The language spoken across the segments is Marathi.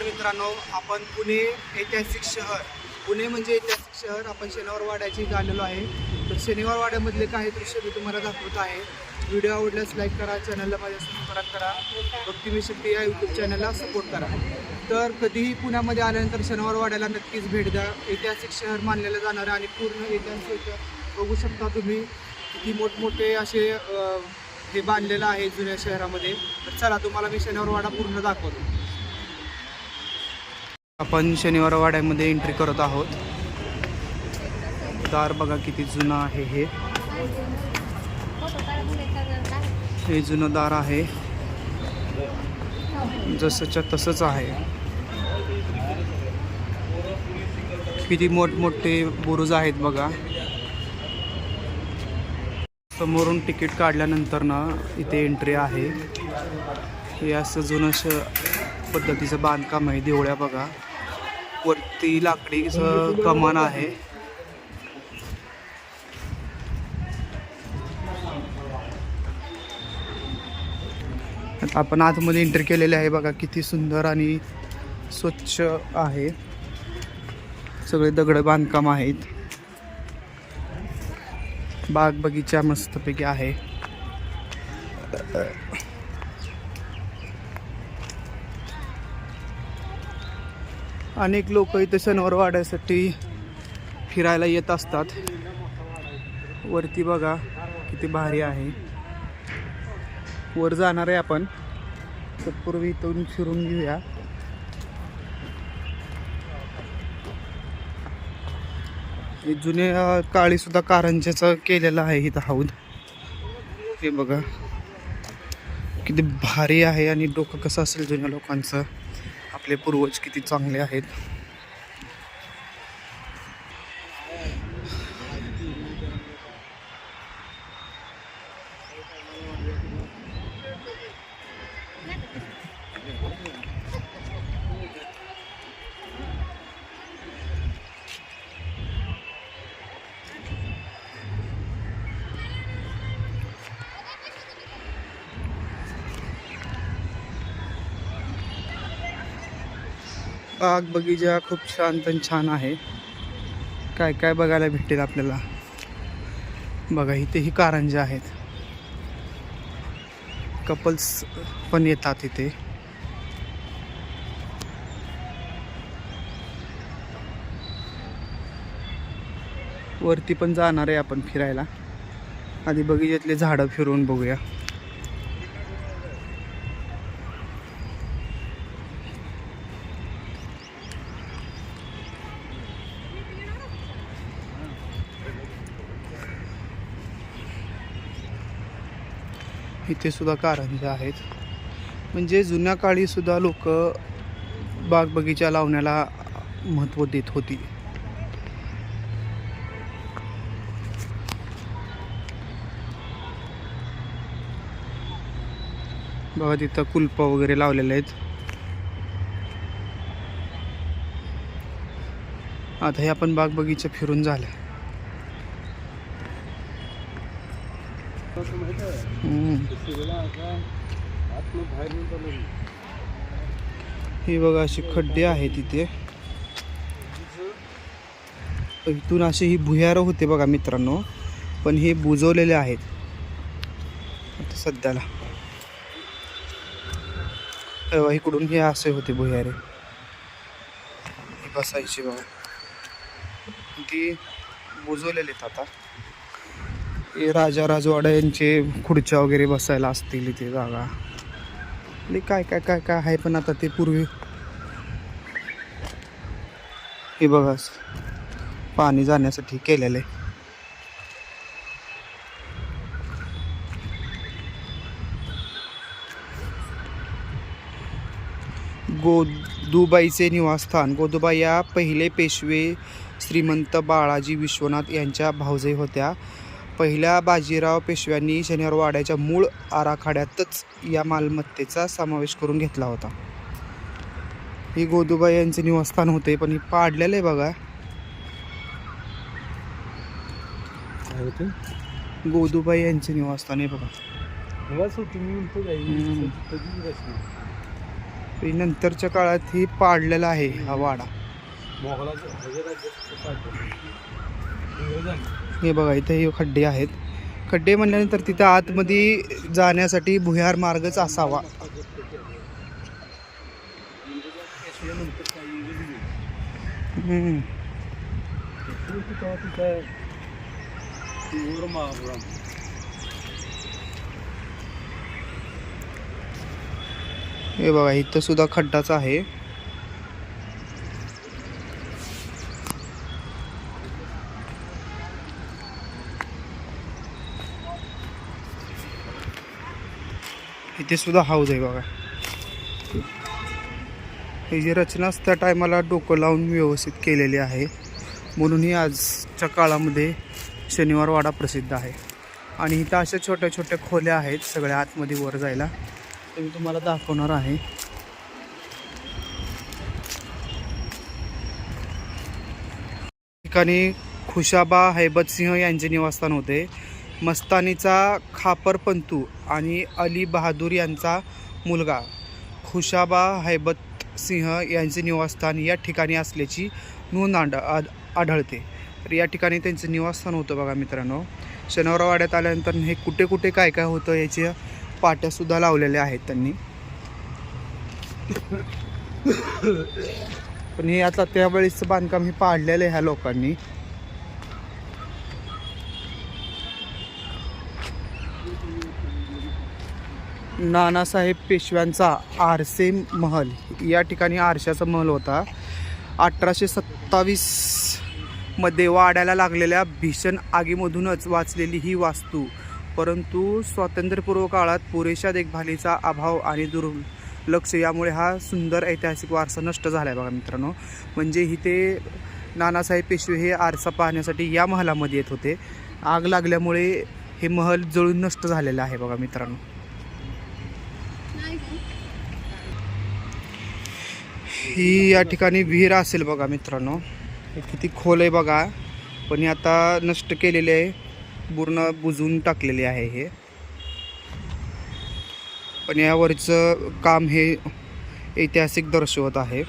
नमस्कार मित्रांनो आपण पुणे ऐतिहासिक शहर पुणे म्हणजे ऐतिहासिक शहर आपण शनिवारवाड्याची आलेलो आहे. तर शनिवार वाड्यामधले काही दृश्य मी तुम्हाला दाखवत आहे. व्हिडिओ आवडल्यास लाईक करा चॅनलला माझ्या सबस्क्राईब करा. भक्ती मी शक्ती या यूट्यूब चॅनलला सपोर्ट करा. तर कधीही पुण्यामध्ये आल्यानंतर शनिवारवाड्याला नक्कीच भेट द्या. ऐतिहासिक शहर मानलेलं जाणार आहे आणि पूर्ण ऐतिहासिक बघू शकता तुम्ही. किती मोठमोठे असे हे बांधलेलं आहे जुन्या शहरामध्ये. तर चला तुम्हाला मी शनिवारवाडा पूर्ण दाखवतो. आपण शनिवार वाड्यामध्ये एंट्री करत आहोत. दार बघा किती जुनं आहे हे. हे जुनं दार आहे. जसंच्या तसंच आहे. किती मोठमोठे बुरुज आहेत बघा. समोरून तिकीट काढल्यानंतर ना इथे एंट्री आहे. हे असं जुनं श पद्धतीचं बांधकाम आहे देवळ्या बघा. वरती लाकडीचं कमान आहे. आपण आतमध्ये एंटर केलेले आहे बघा किती सुंदर आणि स्वच्छ आहे. सगळे दगड बांधकाम आहेत. बाग बगीचा मस्तपैकी आहे. अनेक लोक इथे शनिवार वाढायसाठी फिरायला येत असतात. वरती बघा किती भारी आहे. वर जाणार आहे आपण. तत्पूर्वी इथून फिरून घेऊया. हे जुन्या काळी सुद्धा कारंजाचं केलेलं आहे इथं हौद हे बघा. किती भारी आहे आणि डोकं कसं असेल जुन्या लोकांचं. आपले पूर्वज किती चांगले आहेत. बाग बगीचा खूप शांत आणि छान आहे. काय काय बघायला भेटेल आपल्याला? बघा इथेही कारंजे आहेत. कपल्स पण येतात इथे. वरती पण जाणार आहे आपण फिरायला. आधी बगीच्यातले झाडं फिरवून बघूया. इथेसुद्धा कारंजे आहेत. म्हणजे जुन्या काळीसुद्धा लोक बागबगीचा लावण्याला महत्त्व देत होती. बघा तिथं कुलप वगैरे लावलेले आहेत. आता हे आपण बागबगीचा फिरून झालं. हे बघा असे खड्डे आहेत तिथे इथून असे ही भुयारं होते बघा मित्रांनो पण हे बुजवलेले आहेत. आता सध्याला. तेव्हा इकडून हे असे होते भुयारे. हे बसायचे बघा. ती बुजवलेले आहेत आता. राजा राजवाडा यांचे खुर्च्या वगैरे बसायला असतील इथे जागा. आणि काय काय काय काय आहे पण आता ते पूर्वी. हे बघा पाणी जाण्यासाठी केलेलं. आहे गोदुबाईचे निवासस्थान. गोदूबाई या पहिले पेशवे श्रीमंत बाळाजी विश्वनाथ यांच्या भावजई होत्या. पहिल्या बाजीराव पेशव्यांनी शनिवार वाड्याच्या मूळ आराखड्यातच या मालमत्तेचा समावेश करून घेतला होता. ही गोदूबाई यांचे निवासस्थान होते पण हे पाडलेलं आहे बघा. गोदूबाई यांचे निवासस्थान आहे बघा. नंतरच्या काळात ही पाडलेला आहे हा वाडा. हे बघा इथे हे खड्डे आहेत. खड्डे म्हणल्यानंतर तिथं आतमध्ये जाण्यासाठी भुयार मार्गच असावा. हे बघा इथं सुद्धा खड्डाच आहे. इथे सुद्धा हाऊस आहे बघा. ही जी रचनाच त्या टायमाला डोकं लावून व्यवस्थित केलेली आहे. म्हणूनही आजच्या काळामध्ये शनिवारवाडा प्रसिद्ध आहे. आणि इथं अशा छोट्या छोट्या खोल्या आहेत सगळ्या आतमध्ये वर जायला. ते मी तुम्हाला दाखवणार आहे. ठिकाणी खुशाबा हैबतसिंह यांचे निवासस्थान होते. मस्तानीचा खापरपंतू आणि अली बहादूर यांचा मुलगा. खुशाबा हैबत सिंह यांचे निवासस्थान या ठिकाणी असल्याची नोंद आढ आढळते. तर या ठिकाणी त्यांचं निवासस्थान होतं बघा मित्रांनो. शनिवार वाड्यात आल्यानंतर हे कुठे कुठे काय काय होतं याच्या पाट्यासुद्धा लावलेल्या आहेत त्यांनी. पण हे आता त्यावेळेसचं बांधकाम हे पाडलेलं आहे ह्या लोकांनी. नानासाहेब पेशव्यांचा आरसे महल. या ठिकाणी आरशाचा महल होता. अठराशे सत्तावीसमध्ये वाड्याला लागलेल्या भीषण आगीमधूनच वाचलेली ही वास्तू. परंतु स्वातंत्र्यपूर्व काळात पुरेशा देखभालीचा अभाव आणि दुर्लक्ष यामुळे हा सुंदर ऐतिहासिक वारसा नष्ट झाला आहे बघा मित्रांनो. म्हणजे इथे नानासाहेब पेशवे हे आरसा पाहण्यासाठी या महलामध्ये येत होते. आग लागल्यामुळे हे महल जळून नष्ट झालेलं आहे बघा मित्रांनो. ही या ठिकाणी विहीर असेल बघा मित्रांनो. किती खोल आहे बघा. पण हे आता नष्ट केलेले आहे. पूर्ण बुजवून टाकलेले आहे हे. पण यावरचं काम हे ऐतिहासिक दर्शवत आहे.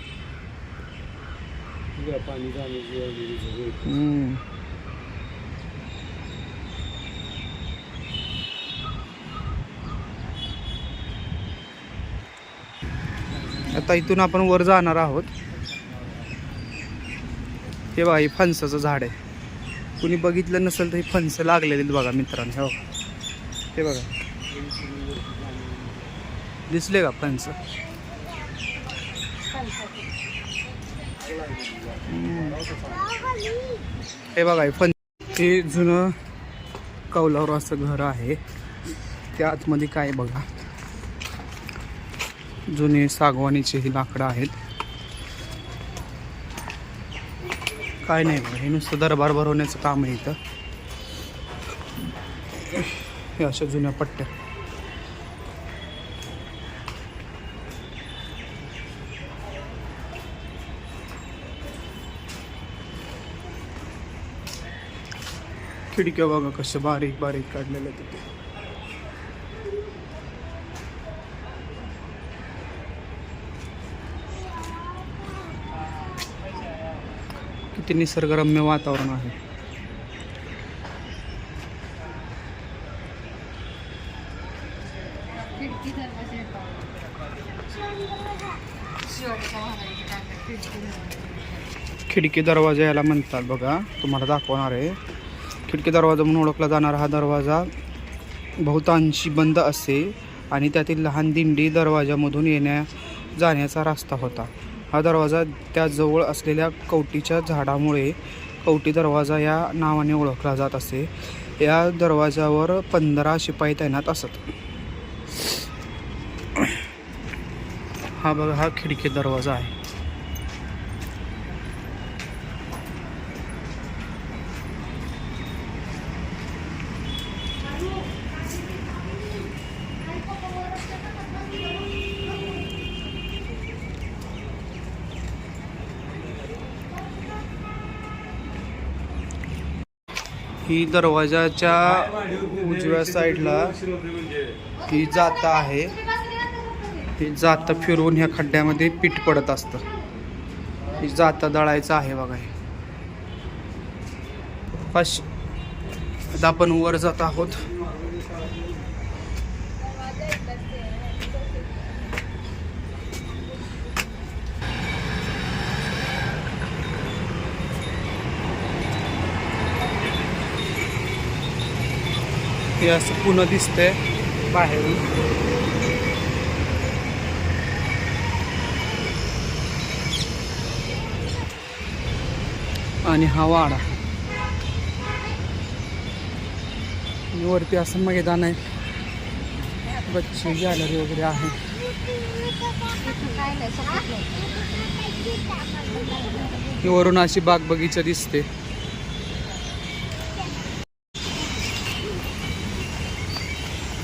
आता इथून आपण वर जाणार आहोत. हे बघा हे फणसाचं झाड आहे. कुणी बघितलं नसेल तर हे फणस लागलेले बघा मित्रांनो हो हे बघा. दिसले का फणस? हे बघा हे फण हे जुनं कौलावर असं घर आहे. त्या आतमध्ये काय बघा. जुने सागवानीचे ही लाकडं आहेत. काय नाही बघा हे नुसतं दरबार भरवण्याचं काम आहे इथं. हे अशा जुन्या पट्ट्या. खिडक्या बघा कशा बारीक बारीक काढलेल्या तिथे. अति निसर्गरम्य वातावरण आहे. खिडकी दरवाजा याला म्हणतात बघा तुम्हाला दाखवणार आहे. खिडकी दरवाजा म्हणून ओळखला जाणारा हा दरवाजा बहुतांशी बंद असे आणि त्यातील लहान दिंडी दरवाजामधून येण्या जाण्याचा रस्ता होता. हा दरवाजा त्याजवळ असलेल्या कवटीच्या झाडामुळे कवटी दरवाजा या नावाने ओळखला जात असे या दरवाजावर पंधरा शिपाई तैनात असत. हा बघा हा खिडकी दरवाजा आहे. ही दरवाजाच्या उजव्या साईडला ही जात आहे. ही जातं फिरवून ह्या खड्ड्यामध्ये पीठ पडत असतं. ही जातं दळायचं आहे बघा हे. आता आपण वर जात आहोत. हे असं पुन्हा दिसतंय बाहेरून. आणि हा वाडा. वरती असं मैदान आहे. बच्चे गॅलरी वगैरे आहे. ही वरून अशी बाग बगीचा दिसते.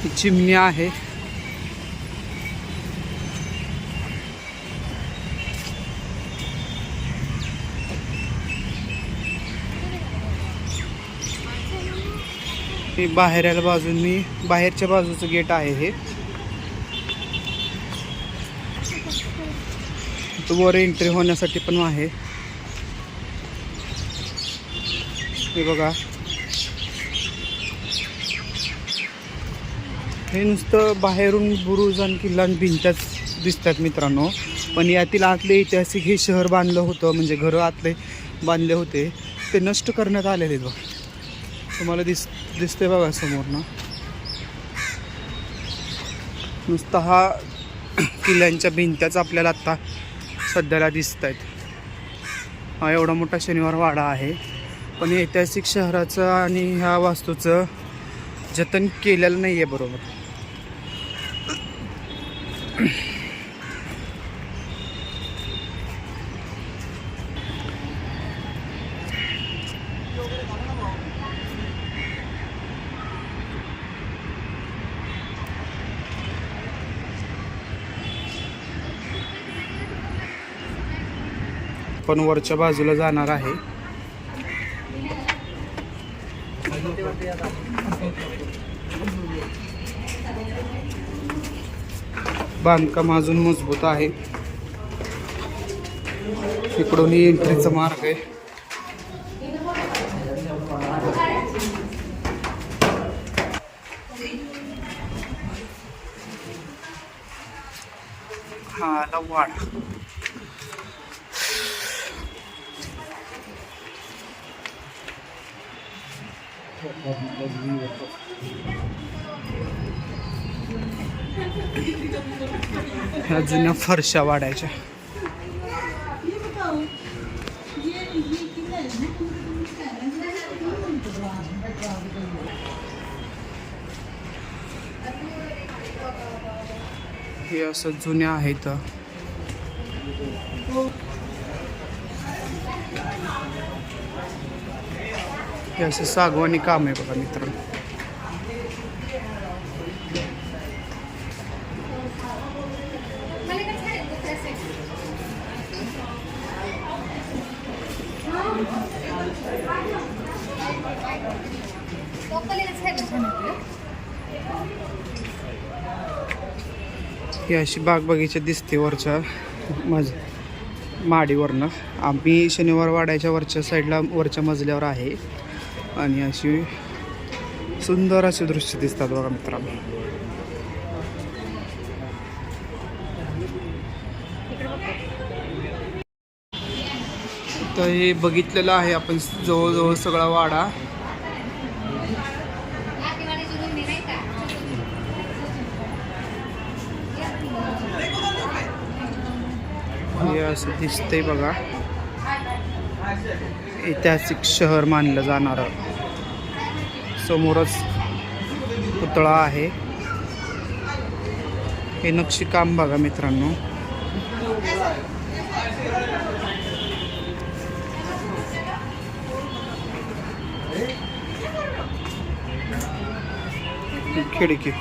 ही चिमणी आहे. हे बाहेरच्या बाजूनी बाहेरच्या बाजूचं गेट आहे हे. वर एंट्री होण्यासाठी पण आहे. हे बघा. हे नुसतं बाहेरून बुरुज आणि किल्ला आणि भिंत्याच दिसतात मित्रांनो. पण यातील आतले ऐतिहासिक हे शहर बांधलं होतं म्हणजे घरं आतले बांधले होते. ते नष्ट करण्यात आलेले बघ. तुम्हाला दिस दिसते बघा समोर ना. नुसता हा किल्ल्यांच्या भिंत्याच आपल्याला आत्ता सध्याला दिसत आहेत हा एवढा मोठा शनिवार वाडा आहे. पण ऐतिहासिक शहराचं आणि ह्या वास्तूचं जतन केलेलं नाही आहे बरोबर. पण वरच्या बाजूला जाणार आहे. बांधकाम अजून मजबूत आहे. इकडून एंट्रीचा मार्ग आहे. हा आला ह्या जुन्या फरशा वाढायच्या. हे असं जुन्या आहेत. हे असं सागवानी काम आहे बघा मित्रांनो. ही अशी बाग बगीचा दिसते वरच्या मज माडीवरनं. आम्ही शनिवार वाड्याच्या वरच्या साईडला वरच्या मजल्यावर आहे. आणि अशी सुंदर असे दृश्य दिसतात बघा मित्रांनो. तर हे बघितलेलं आहे आपण जवळजवळ सगळा वाडा. हे असं दिसतंय बघा. ऐतिहासिक शहर मानलं जाणारं. समोरच पुतळा आहे. हे नक्षीकाम बघा मित्रांनो. खिडकी.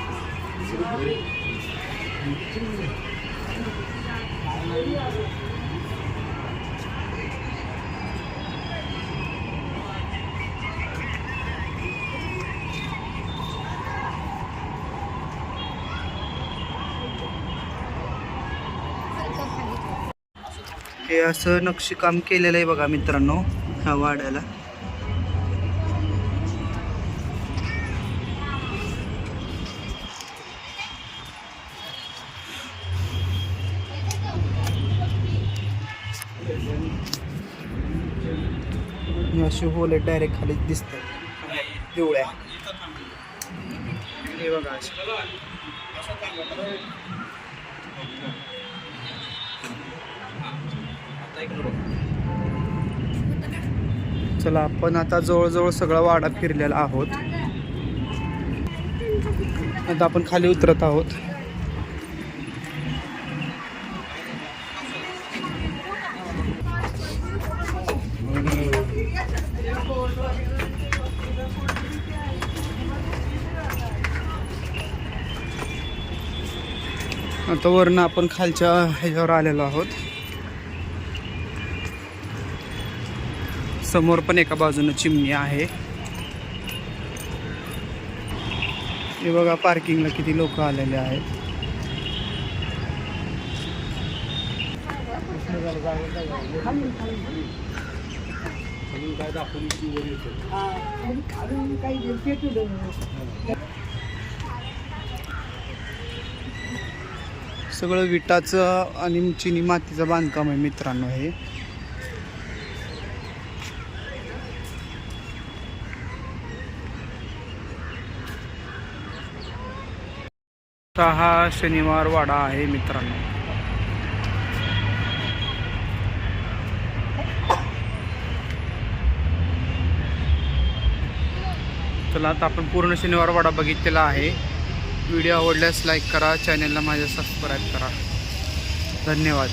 हे असं नक्षीकाम केलेलं आहे बघा मित्रांनो ह्या वाड्याला. हे होले डायरेक्ट खाली दिसतात. पिवळ्या. हे बघा चला आपण आता जवळजवळ सगळा वाडा फिरलेला आहोत. आता आपण खाली उतरत आहोत. आता वरनं आपण खालच्या ह्याच्यावर आलेलो आहोत. समोर पण एका बाजूनं चिमणी आहे. हे बघा पार्किंगला किती लोक आलेले आहेत. सगळं विटाचं आणि चिनी मातीचं बांधकाम आहे मित्रांनो हे. हा शनिवार वाडा आहे मित्रांनो. चला आता आपण पूर्ण शनिवार वाडा बघितलेला आहे. व्हिडिओ आवडल्यास लाईक करा चॅनलला माझ्या सबस्क्राईब करा. धन्यवाद.